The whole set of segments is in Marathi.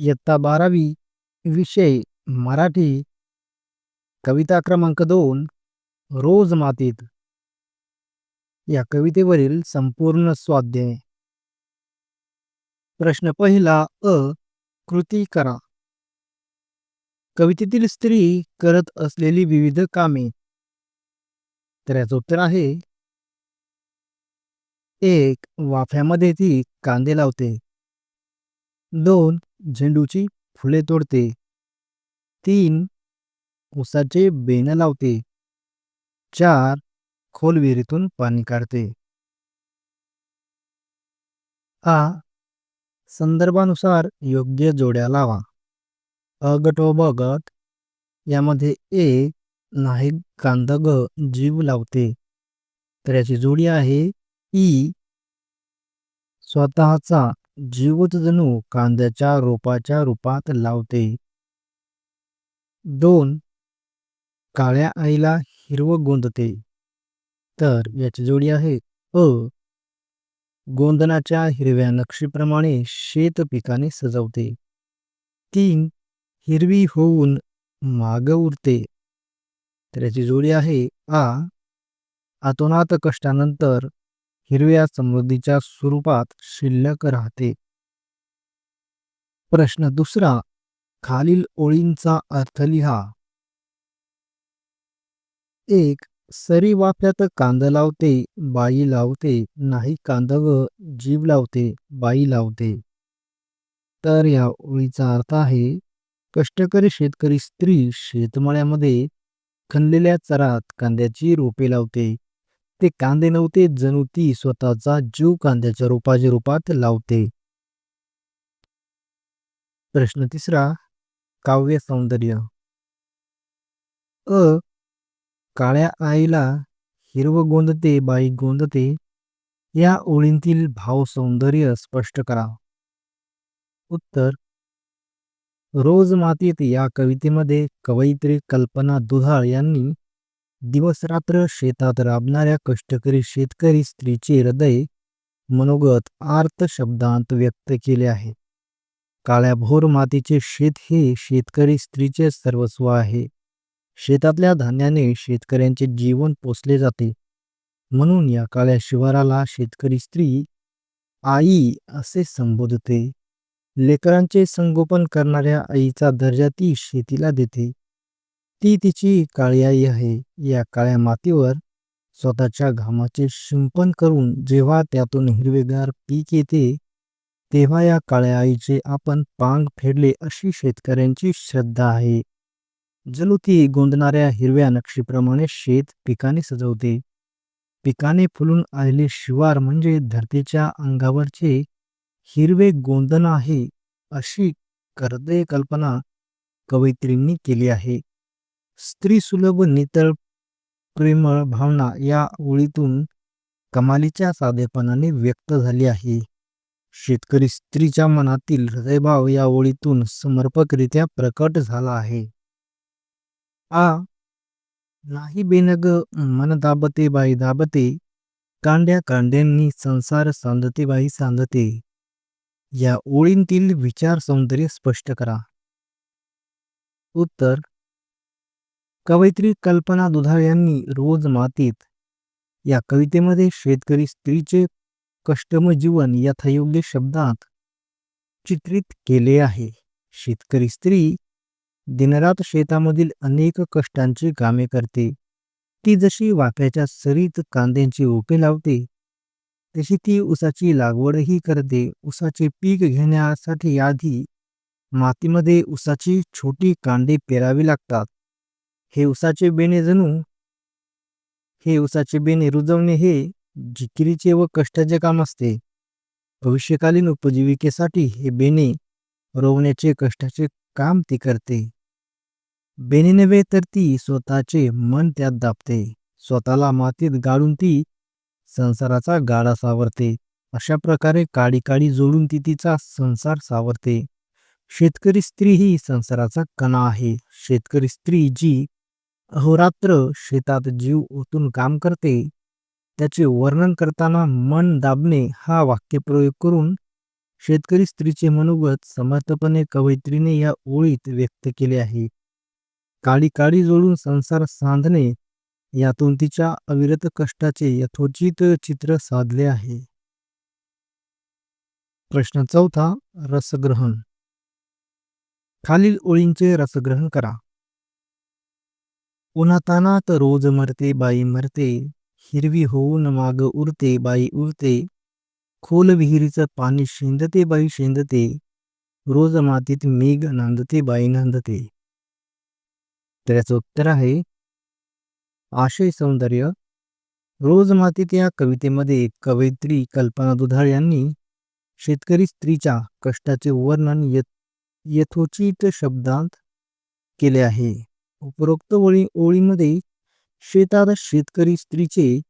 इयत्ता बारावी विषय मराठी. कविता क्रमांक दोन रोज मातीत. या कवितेवरील संपूर्ण स्वाध्याय. प्रश्न पहिला अ कृती करा. कवितेतील स्त्री करत असलेली विविध कामे. तर याचं उत्तर आहे. एक वाफ्यामध्ये ती कांदे लावते. दोन झेंडूची फुले तोडते. तीन उसाचे बेन लावते. चार खोल विहिरीतून पाणी काढते. आ संदर्भानुसार योग्य जोड्या लावा. अगट व गट यामध्ये ए नाही कांद ग जीव लावते. तर याची जोडी आहे ई. स्वतःचा जीवजणू कांद्याच्या रोपाच्या रूपात लावते. दोन काळ्या आईला हिरव गोंदते. तर याची जोडी आहे अ. गोंदनाच्या हिरव्या नक्षीप्रमाणे शेत पिकाने सजवते. तीन हिरवी होऊन माग उरते. तर याची जोडी आहे आ. आतोनात कष्टानंतर हिरव्या समृद्धीच्या स्वरूपात शिल्लक राहते. प्रश्न दुसरा खालील ओळींचा अर्थ लिहा. एक सरी वाफ्यात कांद लावते बाई लावते नाही कांद व जीव लावते बाई लावते. तर या ओळीचा अर्थ आहे कष्टकरी शेतकरी स्त्री शेतमळ्यामध्ये खणलेल्या चरात कांद्याची रोपे लावते. ते कांदे नव्हते जणू ती स्वतःचा जीव कांद्याच्या रोपाच्या रूपात लावते. प्रश्न तिसरा काव्य सौंदर्य. अ. काळ्या आईला हिरव गोंदते बाई गोंदते या ओळींतील भाव सौंदर्य स्पष्ट करा. उत्तर. रोज मातीत या कवितेमध्ये कवयित्री कल्पना दुधाळ यांनी दिवसरात्र शेतात राबणाऱ्या कष्टकरी शेतकरी स्त्रीचे हृदय मनोगत आर्त शब्दांत व्यक्त केले आहे. काळ्या भोर मातीचे शेत हे शेतकरी स्त्रीचे सर्वस्व आहे. शेतातल्या धान्याने शेतकऱ्यांचे जीवन पोसले जाते. म्हणून या काळ्या शिवाराला शेतकरी स्त्री आई असे संबोधते. लेकरांचे संगोपन करणाऱ्या आईचा दर्जा ती शेतीला देते. ती तिची काळी आई आहे. या काळ्या मातीवर स्वतःच्या घामाचे शिंपण करून जेव्हा त्यातून हिरवेगार पीक येते तेव्हा या काळ्या आईचे आपण पांग फेडले अशी शेतकऱ्यांची श्रद्धा आहे. जणू ती गोंदणाऱ्या हिरव्या नक्षीप्रमाणे शेत पिकाने सजवते. पिकाने फुलून आलेले शिवार म्हणजे धरतीच्या अंगावरचे हिरवे गोंदण आहे अशी करदय कल्पना कवयित्रींनी केली आहे. स्त्री सुलभ नितळ प्रेमळ भावना या ओळीतून कमालीच्या साधेपणाने व्यक्त झाली आहे. शेतकरी स्त्रीच्या मनातील हृदयभाव या ओळीतून समर्पकरित्या प्रकट झाला आहे. आ. नाही बेनग मन दाबते बाई दाबते कांड्या कांड्यांनी संसार सांधते बाई सांधते. या ओळींतील विचार सौंदर्य स्पष्ट करा. उत्तर कवयित्री कल्पना दुधाळ यांनी रोज मातीत या कवितेमध्ये शेतकरी स्त्रीचे कष्टम जीवन यथायोग्य शब्दात चित्रित केले आहे. शेतकरी स्त्री दिनरात शेतामधील अनेक कष्टांची कामे करते. ती जशी वाफ्याच्या सरीत कांद्यांची रोपे लावते तशी ती उसाची लागवडही करते. उसाचे पीक घेण्यासाठी आधी मातीमध्ये उसाची छोटी कांडे पेरावी लागतात. हे उसाचे बेणे जणू हे उसाचे बेणे रुजवणे हे जिकिरीचे व कष्टाचे काम असते. भविष्यकालीन उपजीविकेसाठी हे बेणे रोवण्याचे कष्टाचे काम ती करते. बेणे नव्हे तर ती स्वतःचे मन त्यात दाबते स्वतःला मातीत गाडून ती संसाराचा गाडा सावरते. अशा प्रकारे काडी काडी जोडून ती तिचा संसार सावरते. शेतकरी स्त्री ही संसाराचा कणा आहे. शेतकरी स्त्री जी अहोरात्र शेतात जीव ओतून काम करते त्याचे वर्णन करताना मन दाबणे हा वाक्यप्रयोग करून शेतकरी स्त्रीचे मनोगत समर्थपणे कवयित्रीने या ओळीत व्यक्त केले आहे. काळी काळी जोडून संसार सांधणे यातून तिच्या अविरत कष्टाचे यथोचित चित्र साधले आहे. प्रश्न चौथा रसग्रहण. खालील ओळींचे रसग्रहण करा. उन्हातानात रोज मरते बाई मरते. हिरवी होऊन माग उरते बाई उरते. खोल विहिरीचं पाणी शेंदते बाई शेंदते. रोज मातीत मेघ नांदते बाई नांदते. तर याचं उत्तर आहे आशय सौंदर्य. रोज मातीत या कवितेमध्ये कवयित्री कल्पना दुधाळ यांनी शेतकरी स्त्रीच्या कष्टाचे वर्णन यथोचित शब्दांत केले आहे. उपरोक्त ओळी ओळीमध्ये शेतात शेतकरी स्त्रीचे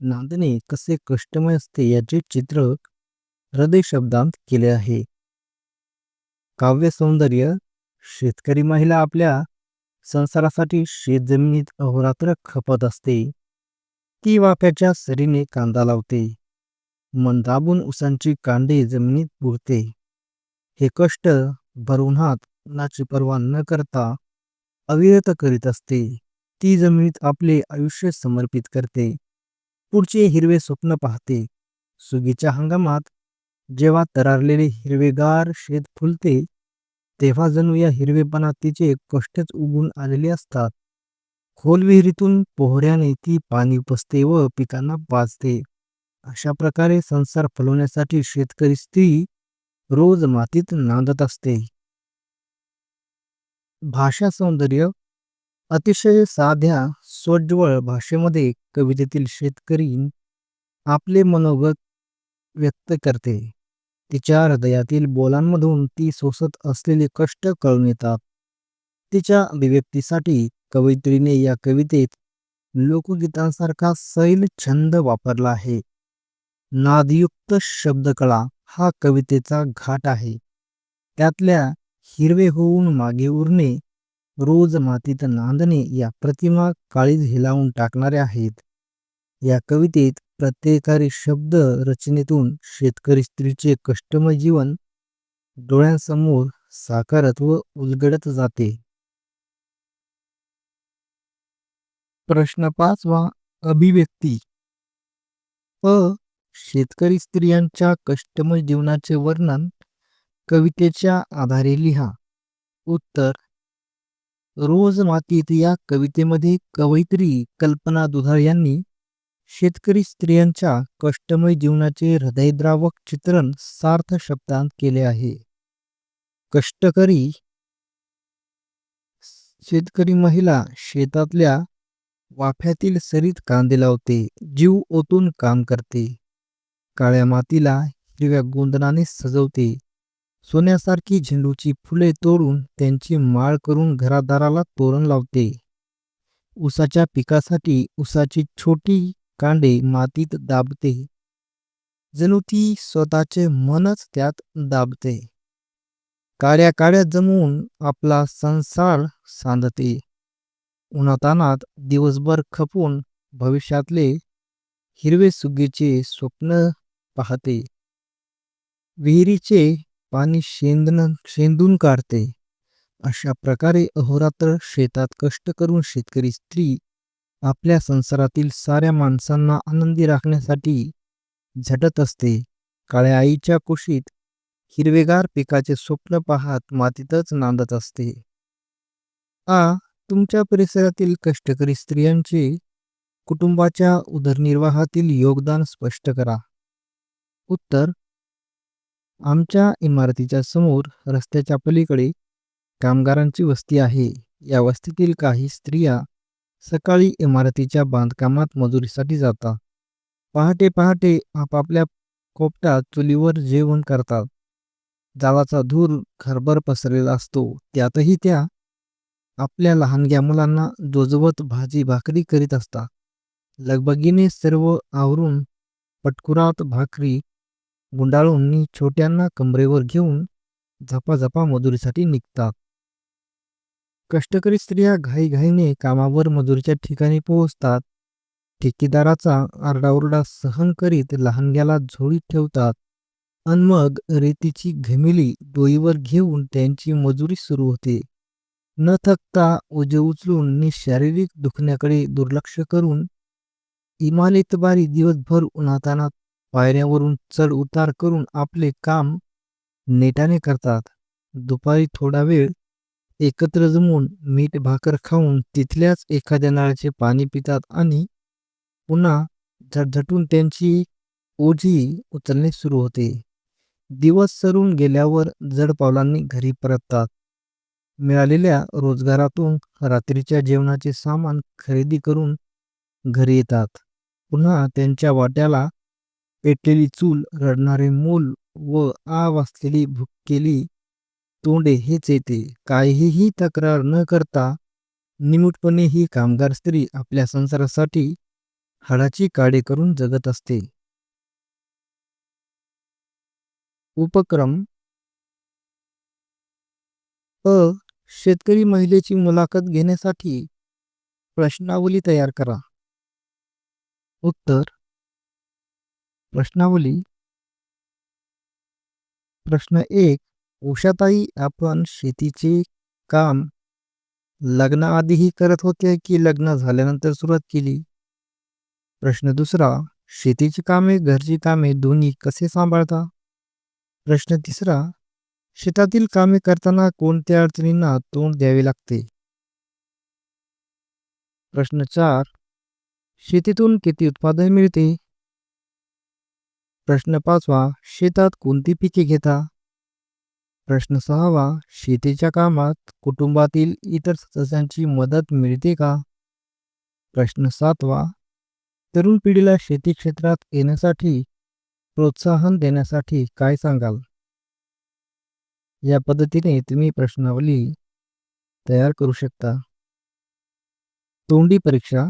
नांदणे कसे कष्टमय असते याचे चित्र हृदय शब्दांत केले आहे. काव्य सौंदर्य शेतकरी महिला आपल्या संसारासाठी शेतजमिनीत अहोरात्र खपत असते. ती वाफ्याच्या सरीने कांदा लावते. मन दाबून उसांची कांडे जमिनीत पुरते हे कष्ट भरउन्हात नाची पर्वा न करता अविरत करीत असते. ती जमिनीत आपले आयुष्य समर्पित करते. पुढचे हिरवे स्वप्न पाहते. सुगीच्या हंगामात जेव्हा तरारलेले हिरवेगार शेत फुलते तेव्हा जणू या हिरवेपणात तिचे कष्टच उगून आलेले असतात. खोल विहिरीतून पोहऱ्याने ती पाणी उपसते व पिकांना पाजते. अशा प्रकारे संसार फलवण्यासाठी शेतकरी स्त्री रोज मातीत नांदत असते. भाषा सौंदर्य अतिशय साध्या सोज्वळ भाषेमध्ये कवितेतील शेतकरी आपले मनोगत व्यक्त करते. तिच्या हृदयातील बोलांमधून ती सोसत असलेले कष्ट कळून येतात. तिच्या अभिव्यक्तीसाठी कवयित्रीने या कवितेत लोकगीतांसारखा सैल छंद वापरला आहे. नादयुक्त शब्दकळा हा कवितेचा घाट आहे. त्यातल्या हिरवे होऊन मागे उरणे रोज मातीत नांदणे या प्रतिमा काळीज हिलावून टाकणाऱ्या आहेत. या कवितेत प्रत्येकारी शब्द रचनेतून शेतकरी स्त्रीचे कष्टमय जीवन डोळ्यांसमोर साकारत व उलगडत जाते. प्रश्न पाचवा अभिव्यक्ती. अ शेतकरी स्त्रियांच्या कष्टमय जीवनाचे वर्णन कवितेच्या आधारे लिहा. उत्तर रोज मातीत या कवितेमध्ये कवयित्री कल्पना दुधाळ यांनी शेतकरी स्त्रियांच्या कष्टमय जीवनाचे हृदयद्रावक चित्रण सार्थ शब्दांत केले आहे. कष्टकरी शेतकरी महिला शेतातल्या वाफ्यातील सरीत कांदे लावते जीव ओतून काम करते. काळ्या मातीला हिरव्या गोंदनाने सजवते सोन्यासारखी झेंडूची फुले तोडून त्यांची माळ करून घरादाराला तोरण लावते. उसाच्या पिकासाठी उसाची छोटी कांडे मातीत दाबते. जणू ती स्वतःचे मनच त्यात दाबते. काड्या काड्या जमवून आपला संसार सांधते. उन्हातानात दिवसभर खपून भविष्यातले हिरवे सुगीचे स्वप्न पाहते. विहिरीचे पाणी शेंदन शेंदून काढते. अशा प्रकारे अहोरात्र शेतात कष्ट करून शेतकरी स्त्री आपल्या संसारातील साऱ्या माणसांना आनंदी राखण्यासाठी झटत असते. काळ्या आईच्या कुशीत हिरवेगार पिकाचे स्वप्न पाहत मातीतच नांदत असते. आ तुमच्या परिसरातील कष्टकरी स्त्रियांचे कुटुंबाच्या उदरनिर्वाहातील योगदान स्पष्ट करा. उत्तर आमच्या इमारतीच्या समोर रस्त्याच्या पलीकडे कामगारांची वस्ती आहे. या वस्तीतील काही स्त्रिया सकाळी इमारतीच्या बांधकामात मजुरीसाठी जातात. पहाटे पहाटे आपापल्या कोपटात चुलीवर जेवण करतात. जाळाचा धूर घरभर पसरलेला असतो. त्यातही त्या आपल्या लहानग्या मुलांना जोजवत भाजी भाकरी करीत असतात. लगबगीने सर्व आवरून पटकुरात भाकरी गुंडाळून छोट्यांना कमरेवर घेऊन झपाझपा मजुरीसाठी निघतात. कष्टकरी स्त्रिया घाईघाईने कामावर मजुरीच्या ठिकाणी पोहोचतात. ठेकेदाराचा आरडाओरडा सहन करीत लहानग्याला झोळीत ठेवतात. अन मग रेतीची घमिली डोईवर घेऊन त्यांची मजुरी सुरू होते. न थकता ओझे उचलून नि शारीरिक दुखण्याकडे दुर्लक्ष करून इमालितबारी दिवसभर उन्हातानात पायऱ्यावरून चढ उतार करून आपले काम नेटाने करतात. दुपारी थोडा वेळ एकत्र जमून मीठ भाकर खाऊन तिथल्याच एखाद्या नळाचे पाणी पितात आणि पुन्हा झटझटून त्यांची ओझी उचलणे सुरू होते. दिवस सरून गेल्यावर जड पावलांनी घरी परततात. मिळालेल्या रोजगारातून रात्रीच्या जेवणाचे सामान खरेदी करून घरी येतात. पुन्हा त्यांच्या वाट्याला पेटलेली चूल रडणारे मूल व आ वाचलेली भुकेली तोंडे हेच येते. काहीही तक्रार न करता निमूटपणे ही कामगार स्त्री आपल्या संसारासाठी हाडाची काडे करून जगत असते. उपक्रम. अ. शेतकरी महिलेची मुलाखत घेण्यासाठी प्रश्नावली तयार करा. उत्तर. प्रश्नावली. प्रश्न एक उषाताई आपण शेतीचे काम लग्नाआधीही करत होते की लग्न झाल्यानंतर सुरुवात केली? प्रश्न दुसरा शेतीची कामे घरची कामे दोन्ही कसे सांभाळता? प्रश्न तिसरा शेतातील कामे करताना कोणत्या अडचणींना तोंड द्यावे लागते? प्रश्न चार शेतीतून किती उत्पादन मिळते? प्रश्न पाचवा शेतात कोणती पिके घेता? प्रश्न सहावा शेतीच्या कामात कुटुंबातील इतर सदस्यांची मदत मिळते का? प्रश्न सातवा तरुण पिढीला शेती क्षेत्रात येण्यासाठी प्रोत्साहन देण्यासाठी काय सांगाल? या पद्धतीने तुम्ही प्रश्नावली तयार करू शकता. तोंडी परीक्षा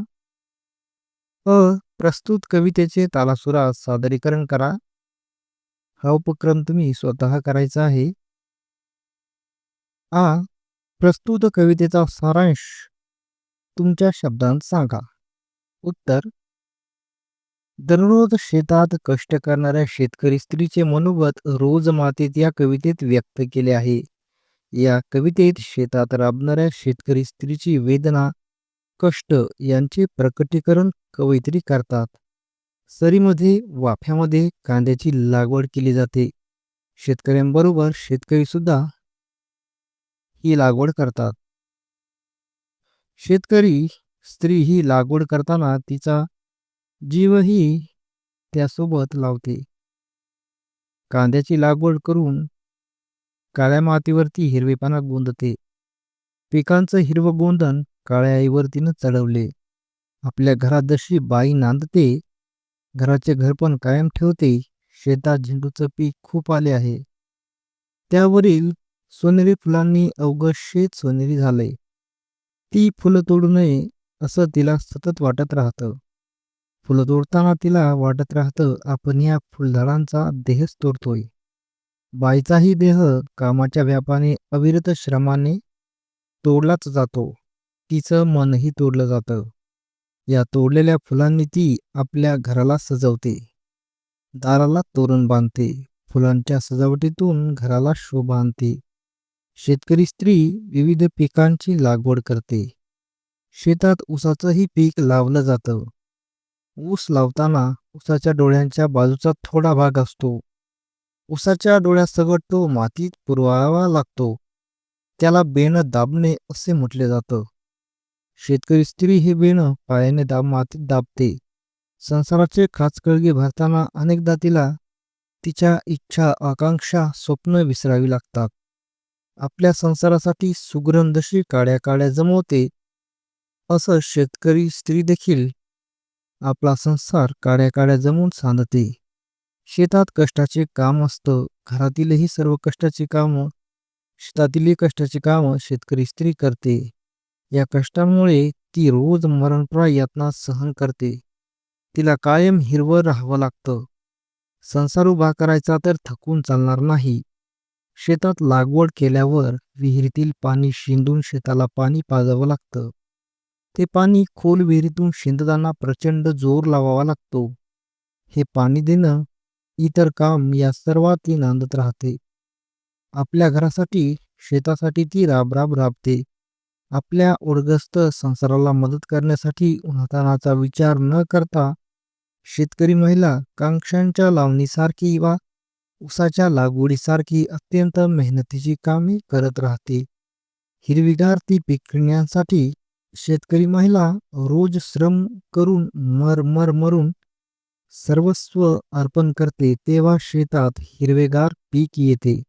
अ प्रस्तुत कवितेचे तालासुरात सादरीकरण करा. हा उपक्रम तुम्ही स्वतः करायचा आहे. आ. प्रस्तुत कवितेचा सारांश. तुमच्या शब्दांत सांगा. उत्तर. दररोज शेतात कष्ट करणाऱ्या शेतकरी स्त्रीचे मनोगत रोज मातेत या कवितेत व्यक्त केले आहे. या कवितेत शेतात राबणाऱ्या शेतकरी स्त्रीची वेदना कष्ट यांचे प्रकटीकरण कवयित्री करतात. सरीमध्ये वाफ्यामध्ये कांद्याची लागवड केली जाते. शेतकऱ्यांबरोबर शेतकरी सुद्धा ही लागवड करतात. शेतकरी स्त्री ही लागवड करताना तिचा जीवही त्यासोबत लावते. कांद्याची लागवड करून काळ्या मातीवरती हिरवेपणा गोंदते. पिकांचं हिरवं गोंदन काळ्या आईवर चढवले. आपल्या घरात जशी बाई नांदते घराचे घरपण कायम ठेवते शेतात झेंडूचं पीक खूप आले आहे. त्यावरील सोनेरी फुलांनी अवघ शेत सोनेरी झाले ती फुलं तोडू नये असं तिला सतत वाटत राहतं. फुलं तोडताना तिला वाटत राहतं आपण या फुलझाडांचा देहच तोडतोय. बाईचाही देह कामाच्या व्यापाने अविरत श्रमाने तोडलाच जातो. तिचं मनही तोडलं जातं. या तोडलेल्या फुलांनी ती आपल्या घराला सजवते. दाराला तोरण बांधते. फुलांच्या सजावटीतून घराला शोभा आणते. शेतकरी स्त्री विविध पिकांची लागवड करते. शेतात ऊसाचंही पीक लावलं जातं. ऊस लावताना ऊसाच्या डोळ्यांच्या बाजूचा थोडा भाग असतो. ऊसाच्या डोळ्यासकट तो मातीत पुरवावा लागतो. त्याला बेण दाबणे असे म्हटले जातं. शेतकरी स्त्री हे बेण पायाने दाब मातीत दाबते. संसाराचे खाचकळगे भरताना अनेकदा तिला तिच्या इच्छा आकांक्षा स्वप्न विसरावी लागतात. आपल्या संसारासाठी सुगंधशी काड्या काड्या जमवते. असं शेतकरी स्त्री देखील आपला संसार काड्या काड्या जमवून सांधते. शेतात कष्टाचे काम असतं. घरातीलही सर्व कष्टाची कामं शेतातीलही कष्टाची कामं शेतकरी स्त्री करते. या कष्टामुळे ती रोज मरणप्राय यातना सहन करते. तिला कायम हिरवं राहावं लागतं. संसार उभा करायचा तर थकून चालणार नाही. शेतात लागवड केल्यावर विहिरीतील पाणी शिंदून शेताला पाणी पाजावं लागतं. ते पाणी खोल विहिरीतून शिंदताना प्रचंड जोर लावावा लागतो. हे पाणी देणं इतर काम या सर्वात ती नांदत राहते. आपल्या घरासाठी शेतासाठी ती राबराब राबते. आपल्या उडगस्त संसाराला मदत करण्यासाठी उन्हातानाचा विचार न करता शेतकरी महिला कांक्षांच्या लावणीसारखी वा उसाच्या लागवडीसारखी अत्यंत मेहनतीची कामे करत राहते. हिरवीगार ती पिकण्यासाठी शेतकरी महिला रोज श्रम करून मर मर मरून सर्वस्व अर्पण करते तेव्हा शेतात हिरवेगार पीक येते.